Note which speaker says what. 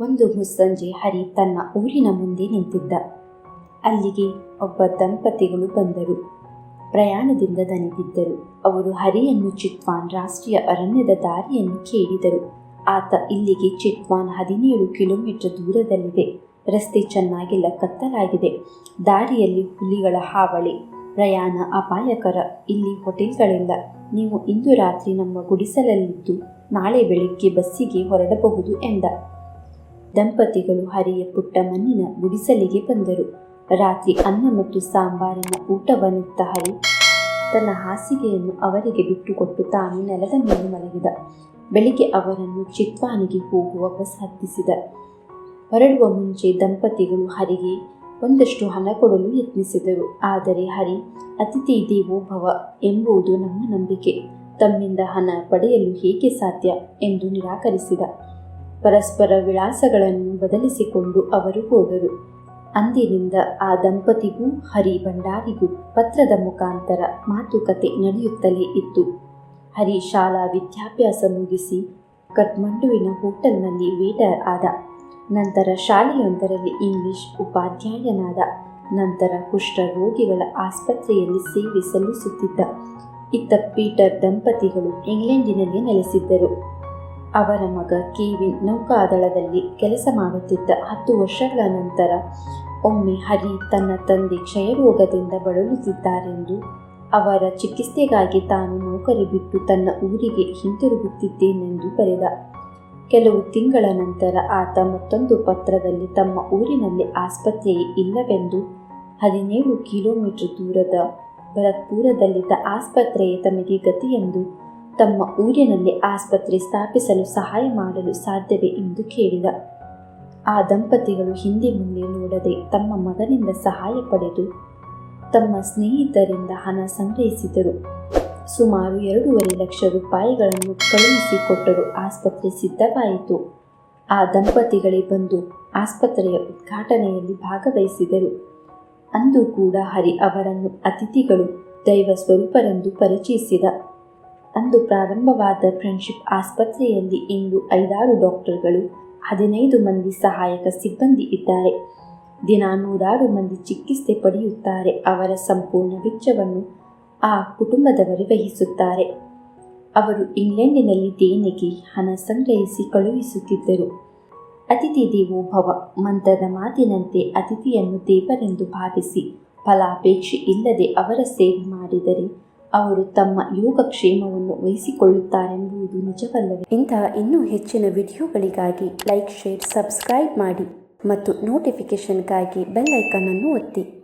Speaker 1: ಒಂದು ಮುಸ್ಸಂಜೆ ಹರಿ ತನ್ನ ಊರಿನ ಮುಂದೆ ನಿಂತಿದ್ದ. ಅಲ್ಲಿಗೆ ಒಬ್ಬ ದಂಪತಿಗಳು ಬಂದರು. ಪ್ರಯಾಣದಿಂದ ದಣಿದಿದ್ದರು ಅವರು ಹರಿಯನ್ನು ಚಿತ್ವಾನ್ ರಾಷ್ಟ್ರೀಯ ಅರಣ್ಯದ ದಾರಿಯನ್ನು ಕೇಳಿದರು. ಆತ ಇಲ್ಲಿಗೆ ಚಿತ್ವಾನ್ ಹದಿನೇಳು ಕಿಲೋಮೀಟರ್ ದೂರದಲ್ಲಿದೆ. ರಸ್ತೆ ಚೆನ್ನಾಗಿಲ್ಲ ಕತ್ತಲಾಗಿದೆ. ದಾರಿಯಲ್ಲಿ ಹುಲಿಗಳ ಹಾವಳಿ, ಪ್ರಯಾಣ ಅಪಾಯಕರ, ಇಲ್ಲಿ ಹೋಟೆಲ್ಗಳಿಲ್ಲ. ನೀವು ಇಂದು ರಾತ್ರಿ ನಮ್ಮ ಗುಡಿಸಲಲ್ಲಿದ್ದು ನಾಳೆ ಬೆಳಿಗ್ಗೆ ಬಸ್ಸಿಗೆ ಹೊರಡಬಹುದು ಎಂದ. ದಂಪತಿಗಳು ಹರಿಯ ಪುಟ್ಟ ಮಣ್ಣಿನ ಗುಡಿಸಲಿಗೆ ಬಂದರು. ರಾತ್ರಿ ಅನ್ನ ಮತ್ತು ಸಾಂಬಾರಿನ ಊಟವನ್ನಿತ್ತ ಹರಿ ತನ್ನ ಹಾಸಿಗೆಯನ್ನು ಅವರಿಗೆ ಬಿಟ್ಟುಕೊಟ್ಟು ತಾನು ನೆಲದ ಮೇಲೆ ಮಲಗಿದ. ಬೆಳಿಗ್ಗೆ ಅವರನ್ನು ಚಿತ್ವಾನಿಗೆ ಹೋಗುವ ಬಸ್ ಹತ್ತಿಸಿದ. ಹೊರಡುವ ಮುಂಚೆ ದಂಪತಿಗಳು ಹರಿಗೆ ಒಂದಷ್ಟು ಹಣ ಕೊಡಲು ಯತ್ನಿಸಿದರು. ಆದರೆ ಹರಿ, ಅತಿಥಿ ದೇವೋ ಭವ ಎಂಬುದು ನಮ್ಮ ನಂಬಿಕೆ. ತಮ್ಮಿಂದ ಹಣ ಪಡೆಯಲು ಹೇಗೆ ಸಾಧ್ಯ ಎಂದು ನಿರಾಕರಿಸಿದ. ಪರಸ್ಪರ ವಿಳಾಸಗಳನ್ನು ಬದಲಿಸಿಕೊಂಡು ಅವರು ಹೋದರು. ಅಂದಿನಿಂದ ಆ ದಂಪತಿಗೂ, ಹರಿ ಭಂಡಾರಿಗೂ ಪತ್ರದ ಮುಖಾಂತರ ಮಾತುಕತೆ ನಡೆಯುತ್ತಲೇ ಇತ್ತು. ಹರಿ ಶಾಲಾ ವಿದ್ಯಾಭ್ಯಾಸ ಮುಗಿಸಿ ಕಠ್ಮಂಡುವಿನ ಹೋಟೆಲ್ನಲ್ಲಿ ವೇಟರ್ ಆದ. ನಂತರ ಶಾಲೆಯೊಂದರಲ್ಲಿ ಇಂಗ್ಲಿಷ್ ಉಪಾಧ್ಯಾಯನಾದ. ನಂತರ ಕುಷ್ಠ ರೋಗಿಗಳ ಆಸ್ಪತ್ರೆಯಲ್ಲಿ ಸೇವೆ ಸಲ್ಲಿಸುತ್ತಿದ್ದ. ಇತ್ತ ಪೀಟರ್ ದಂಪತಿಗಳು ಇಂಗ್ಲೆಂಡಿನಲ್ಲಿ ನೆಲೆಸಿದ್ದರು. ಅವರ ಮಗ ಕೇವಿನ್ ನೌಕಾದಳದಲ್ಲಿ ಕೆಲಸ ಮಾಡುತ್ತಿದ್ದ ಹತ್ತು ವರ್ಷಗಳ ನಂತರ ಒಮ್ಮೆ ಹರಿ ತನ್ನ ತಂದೆ ಕ್ಷಯರೋಗದಿಂದ ಬಳಲುತ್ತಿದ್ದಾರೆಂದು ಅವರ ಚಿಕಿತ್ಸೆಗಾಗಿ ತಾನು ನೌಕರಿ ಬಿಟ್ಟು ತನ್ನ ಊರಿಗೆ ಹಿಂತಿರುಗುತ್ತಿದ್ದೇನೆಂದು ಬರೆದ. ಕೆಲವು ತಿಂಗಳ ನಂತರ ಆತ ಮತ್ತೊಂದು ಪತ್ರದಲ್ಲಿ ತಮ್ಮ ಊರಿನಲ್ಲಿ ಆಸ್ಪತ್ರೆಯೇ ಇಲ್ಲವೆಂದು ಹದಿನೇಳು ಕಿಲೋಮೀಟರ್ ದೂರದ ಭರತ್ಪುರದಲ್ಲಿದ್ದ ಆಸ್ಪತ್ರೆಯೇ ತಮಗೆ ಗತಿಯೆಂದು ತಮ್ಮ ಊರಿನಲ್ಲಿ ಆಸ್ಪತ್ರೆ ಸ್ಥಾಪಿಸಲು ಸಹಾಯ ಮಾಡಲು ಸಾಧ್ಯವೇ ಎಂದು ಕೇಳಿದ. ಆ ದಂಪತಿಗಳು ಹಿಂದೆ ಮುಂದೆ ನೋಡದೆ ತಮ್ಮ ಮಗನಿಂದ ಸಹಾಯ ಪಡೆದು ತಮ್ಮ ಸ್ನೇಹಿತರಿಂದ ಹಣ ಸಂಗ್ರಹಿಸಿದರು. ಸುಮಾರು ಎರಡೂವರೆ ಲಕ್ಷ ರೂಪಾಯಿಗಳನ್ನು ಕಳುಹಿಸಿಕೊಟ್ಟರು. ಆಸ್ಪತ್ರೆ ಸಿದ್ಧವಾಯಿತು. ಆ ದಂಪತಿಗಳೇ ಬಂದು ಆಸ್ಪತ್ರೆಯ ಉದ್ಘಾಟನೆಯಲ್ಲಿ ಭಾಗವಹಿಸಿದರು. ಅಂದು ಕೂಡ ಹರಿ ಅವರನ್ನು ಅತಿಥಿಗಳು ದೈವ ಸ್ವರೂಪರೆಂದು ಪರಿಚಯಿಸಿದ. ಅಂದು ಪ್ರಾರಂಭವಾದ ಫ್ರೆಂಡ್ಶಿಪ್ ಆಸ್ಪತ್ರೆಯಲ್ಲಿ ಇಂದು ಐದಾರು ಡಾಕ್ಟರ್ಗಳು, ಹದಿನೈದು ಮಂದಿ ಸಹಾಯಕ ಸಿಬ್ಬಂದಿ ಇದ್ದಾರೆ. ದಿನ ನೂರಾರು ಮಂದಿ ಚಿಕಿತ್ಸೆ ಪಡೆಯುತ್ತಾರೆ ಅವರ ಸಂಪೂರ್ಣ ವೆಚ್ಚವನ್ನು ಆ ಕುಟುಂಬದವರು ವಹಿಸುತ್ತಾರೆ. ಅವರು ಇಂಗ್ಲೆಂಡಿನಲ್ಲಿ ದೇಣಿಗೆ, ಹಣ ಸಂಗ್ರಹಿಸಿ ಕಳುಹಿಸುತ್ತಿದ್ದರು. ಅತಿಥಿ ದೇವೋಭವ ಮಂತ್ರದ ಮಾತಿನಂತೆ ಅತಿಥಿಯನ್ನು ದೇವರೆಂದು ಭಾವಿಸಿ ಫಲಾಪೇಕ್ಷೆ ಇಲ್ಲದೆ ಅವರ ಸೇವೆ ಮಾಡಿದರೆ ಅವರು ತಮ್ಮ ಯೋಗಕ್ಷೇಮವನ್ನು ವಹಿಸಿಕೊಳ್ಳುತ್ತಾರೆಂಬುದು ನಿಜವಲ್ಲವೇ? ಇಂತಹ ಇನ್ನೂ ಹೆಚ್ಚಿನ ವಿಡಿಯೋಗಳಿಗಾಗಿ ಲೈಕ್, ಶೇರ್, ಸಬ್ಸ್ಕ್ರೈಬ್ ಮಾಡಿ ಮತ್ತು ನೋಟಿಫಿಕೇಷನ್ಗಾಗಿ ಬೆಲ್ ಐಕನ್ ಅನ್ನು ಒತ್ತಿ.